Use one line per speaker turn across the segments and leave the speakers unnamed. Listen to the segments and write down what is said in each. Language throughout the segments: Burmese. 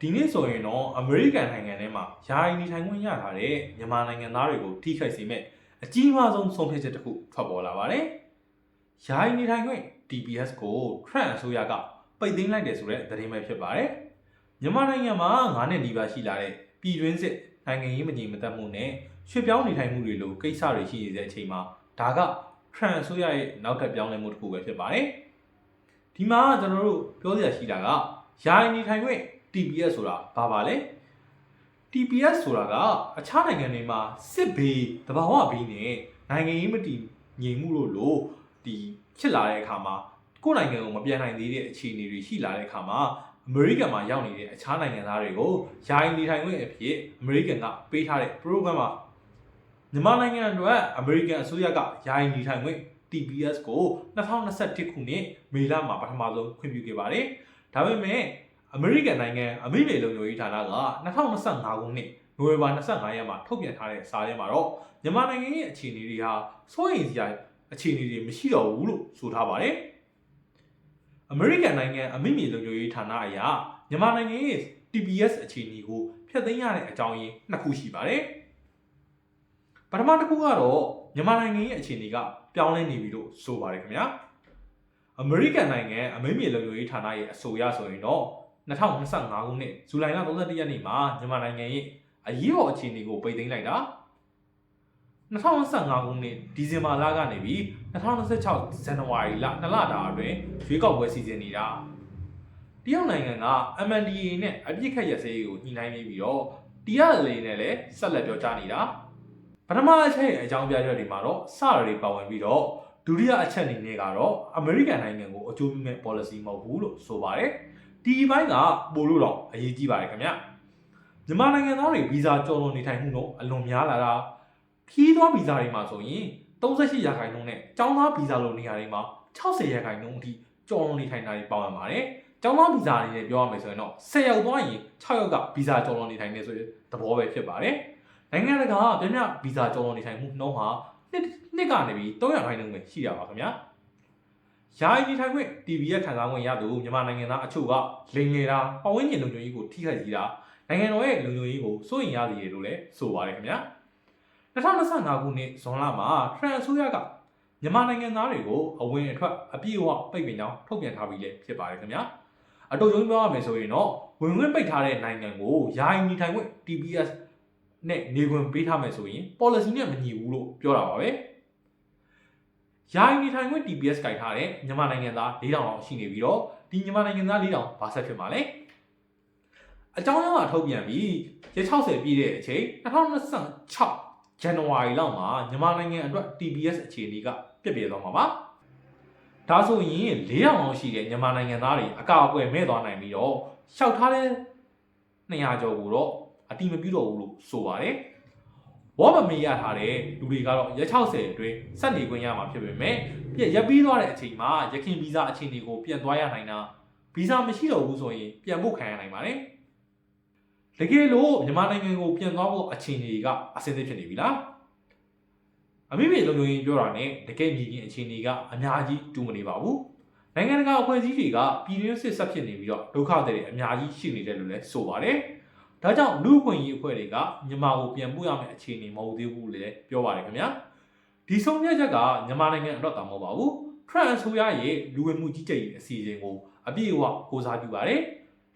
ဒီနေ့ဆိုရင်တော့အမေရိကန်နိုင်ငံထဲမှာယာယီနေထိုင်ခွင့်ရထားတဲ့မြန်မာနိုင်ငံသားတွေကိုထိခိုက်စေမဲ့အကြီးမားဆုံးဆုံးဖြတ်ချက်တစ်ခုထွက်ပေါ်လာပါတယ်။ယာယီနေထိုင်ခွင့် TPS ကို Trump အစိုးရကပိတ်သိမ်းလိုက်တယ်ဆိုတဲ့သတင်းပဲဖြစ်ပါတယ်။မြန်မာနိုင်ငံမှာ9နှစ်နီးပါးရှိလာတဲ့ပြည်တွင်းစစ်နိုင်ငံရေးမငြိမ်မသက်မှုနဲ့ရွှေ့ပြောင်းနေထိုင်မှုတွေလိုကိစ္စတွေရှိနေတဲ့အချိန်မှာဒါက Trump အစိုးရရဲ့နောက်ထပ်ပြောင်းလဲမှုတစ်ခုပဲဖြစ်ပါတယ်။ဒီမှာကျွန်တော်တို့ပြောစရာရှိတာကယာယီနေထိုင်ခွင့် TPS ဆိုတာဘာပါလဲ TPS ဆိုတာကအခြားနိုင်ငံတွေမှာစစ်ဘေးတဘာဝဘေးနဲ့နိုင်ငံရေးမတည်ငြိမ်မှုတို့လို့ဒီဖြစ်လာတဲ့အခါမှာကိုယ့်နိုင်ငံကိုမပြန်နိုင်သေးတဲ့အခြေအနေတွေရှိလာတဲ့အခါမှာအမေရိကန်မှာရောက်နေတဲ့အခြားနိုင်ငံသားတွေကိုယာယီနေထိုင်ခွင့်အဖြစ်အမေရိကန်ကပေးထားတဲ့ program မှာမြန်မာနိုင်ငံအတွက်အမေရိကန်အစိုးရကယာယီနေထိုင်ခွင့် TPS ကို2021ခုနှစ်မေလမှာပထမဆုံးခွင့်ပြုခဲ့ပါတယ်။ဒါပေမဲ့ အမေရိကန်နိုင်ငံအမိမြေလုံခြုံရေးဌာနက2025ခုနှစ်နိုဝင်ဘာ25ရက်မှာထုတ်ပြန်ထားတဲ့စာထဲမှာတော့မြန်မာနိုင်ငံရဲ့အခြေအနေတွေဟာစိုးရိမ်စရာအခြေအနေတွေမရှိတော့ဘူးလို့ဆိုထားပါတယ်။အမေရိကန်နိုင်ငံအမိမြေလုံခြုံရေးဌာနအရမြန်မာနိုင်ငံရဲ့ TPS အခြေအနေကိုဖျက်သိမ်းရတဲ့အကြောင်းရင်းနှစ်ခုရှိပါတယ်။ပထမတစ်ခုကတော့မြန်မာနိုင်ငံရဲ့အခြေအနေကပြောင်းလဲနေပြီလို့ဆိုပါတယ်ခင်ဗျာ။အမေရိကန်နိုင်ငံအမိမြေလုံခြုံရေးဌာနရဲ့အဆိုအရဆိုရင်တော့ 2025ခုနှစ်ဇူလိုင်လ31ရက်နေ့မှာမြန်မာနိုင်ငံရဲ့အရေးပေါ်အခြေအနေကိုပိတ်သိမ်းလိုက်တာ2025ခုနှစ်ဒီဇင်ဘာလကနေပြီး2026ဇန်နဝါရီလနှစ်လတာအတွင်းရွေးကောက်ပွဲစီစဉ်နေတာတရုတ်နိုင်ငံက MNDAA နဲ့အပြစ်ခတ်ရစဲရေးကိုညှိနှိုင်းနေပြီးတော့တရားလေနဲ့လည်းဆက်လက်ပြောကြားနေတာပထမအချက်ရဲ့အကြောင်းပြချက်တွေမှာတော့စရတွေပါဝင်ပြီးတော့ဒုတိယအချက်အနေနဲ့ကတော့အမေရိကန်နိုင်ငံကိုအကျိုးပြုမဲ့ policy မဟုတ်ဘူးလို့ဆိုပါတယ် ဒီဘိုင်းကပို့လို့တော့အရေးကြီးပါတယ်ခင်ဗျမြန်မာနိုင်ငံသားတွေဗီဇာကြော်လွန်နေထိုင်မှုတော့အလွန်များလာတာခီးသွွားဗီဇာတွေမှာဆိုရင်38ရာခိုင်နှုန်းနဲ့ကျောင်းသားဗီဇာလိုနေရာတွေမှာ60ရာခိုင်နှုန်းအထိကြော်လွန်နေထိုင်တာတွေပါဝင်ပါတယ်ကျောင်းသားဗီဇာတွေနဲ့ပြောရမယ်ဆိုရင်တော့10ယောက်သွားရင်6ယောက်ကဗီဇာကြော်လွန်နေထိုင်နေဆိုတဲ့သဘောပဲဖြစ်ပါတယ်နိုင်ငံတကာပြပြဗီဇာကြော်လွန်နေထိုင်မှုနှုန်းဟာနှစ်နှစ်ကနေပြီး300ခိုင်နှုန်းပဲရှိတာပါခင်ဗျာ ယာယီနေထိုင်ခွင့် TV ရဲ့ခံစားခွင့်ရသူမြန်မာနိုင်ငံသားအချို့ကလိန်နေတာပဝင်းကျင်လုံခြုံရေးကိုထိခိုက်စေတာနိုင်ငံတော်ရဲ့လုံခြုံရေးကိုစိုးရိမ်ရစေတယ်လို့လည်းဆိုပါတယ်ခင်ဗျာ2025ခုနှစ်ဇွန်လမှာထရန်အစိုးရကမြန်မာနိုင်ငံသားတွေကိုအဝင်အထွက်အပြည့်အဝပိတ်ပင်ကြောင်းထုတ်ပြန်ထားပြီးလည်းဖြစ်ပါတယ်ခင်ဗျာအတူတူပြောရမယ်ဆိုရင်တော့ဝင်ဝင်ပိတ်ထားတဲ့နိုင်ငံကိုယာယီနေထိုင်ခွင့် TPS နဲ့နေခွင့်ပေးထားမယ်ဆိုရင် policy နဲ့မညီဘူးလို့ပြောတာပါပဲ ယာယီနေထိုင်ခွင့် TPS ကြိုက်ထားတဲ့မြန်မာနိုင်ငံသား၄000လောက်ရှိနေပြီးတော့ဒီမြန်မာနိုင်ငံသား၄000ဘာဆက်ဖြစ်မှာလဲအကြောင်းအရာထုတ်ပြန်ပြီးရက်60ပြည့်တဲ့အချိန်2026ဇန်နဝါရီလောက်မှာမြန်မာနိုင်ငံအတွက် TPS အခြေအနေကပြည့်ပြည့်သွားမှာပါဒါဆိုရင်400အောင်ရှိတဲ့မြန်မာနိုင်ငံသားတွေအကာအကွယ်မဲ့သွားနိုင်ပြီးတော့ရှောက်ထားတဲ့200ကျော်ကိုတော့အတိမပြုတော့ဘူးလို့ဆိုပါတယ် ဝါမမေရထားတဲ့လူတွေကတော့ရက်60အတွင်းစက်နေခွင့်ရမှာဖြစ်ပေမဲ့ပြက်ရက်ပြီးသွားတဲ့အချိန်မှာရခင်ဗီဇအခြေအနေကိုပြန်သွားရနိုင်တာဗီဇမရှိတော့ဘူးဆိုရင်ပြန်ဖို့ခံရနိုင်ပါတယ်တကယ်လို့မြန်မာနိုင်ငံကိုပြန်သွားဖို့အခြေအနေကအဆင်သင့်ဖြစ်နေပြီလားအမိမိလုံခြုံရေးပြောတာနဲ့တကယ်ညီချင်းအခြေအနေကအများကြီးတူမနေပါဘူးနိုင်ငံတကာအဖွဲ့အစည်းတွေကပြည်တွင်းစစ်ဆက်ဖြစ်နေပြီးတော့ဒုက္ခတွေအများကြီးရှိနေတယ်လို့လည်းဆိုပါတယ် ဒါကြောင့်လူ့အခွင့်အရေးအဖွဲ့တွေကမြန်မာကိုပြန်ပို့ရမယ့်အခြေအနေမဟုတ်သေးဘူးလည်းပြောပါတယ်ခင်ဗျာဒီဆုံးဖြတ်ချက်ကမြန်မာနိုင်ငံအတွက်တောင်မဟုတ်ပါဘူးထရန့်ဆိုရရဲ့လူဝင်မှုကြီးကြပ်ရေးအစီအစဉ်ကိုအပြည့်အဝကိုစားပြုပါတယ်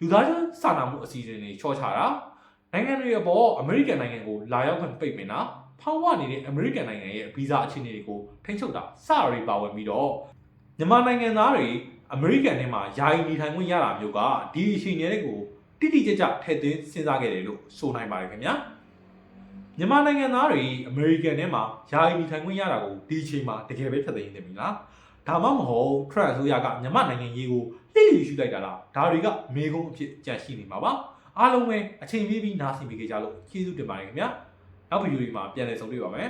လူသားချင်းစာနာမှုအစီအစဉ်တွေချောချတာနိုင်ငံတွေအပေါ်အမေရိကန်နိုင်ငံကိုလာရောက်ခွင့်ပိတ်ပင်တာဖောင်းဝနေတဲ့အမေရိကန်နိုင်ငံရဲ့ဗီဇအခြေအနေတွေကိုထိန်းချုပ်တာစရီပါဝင်ပြီးတော့မြန်မာနိုင်ငံသားတွေအမေရိကန်ထဲမှာယာယီနေထိုင်ခွင့်ရတာမျိုးကဒီအခြေအနေတွေကို တိတိကျကျထည့်သွင်းစဉ်းစားခဲ့တယ်လို့ဆိုနိုင်ပါတယ်ခင်ဗျာမြန်မာနိုင်ငံသားတွေအမေရိကန်ထဲမှာယာယီနေထိုင်ခွင့်ရတာကိုဒီအချိန်မှာတကယ်ပဲဖျက်သိမ်းနေပြီလားဒါမှမဟုတ်ထရန့်အစိုးရကမြန်မာနိုင်ငံရေးကိုလှည့်လည်ရှုလိုက်တာလားဒါတွေကမေကုန်းအဖြစ်ကြန့်ရှိနေမှာပါအားလုံးပဲအချိန်ပေးပြီးနားဆင်ပေးကြလို့ကျေးဇူးတင်ပါတယ်ခင်ဗျာနောက်ဗီဒီယိုတွေမှာပြန်လည်ဆုံတွေ့ပါမယ်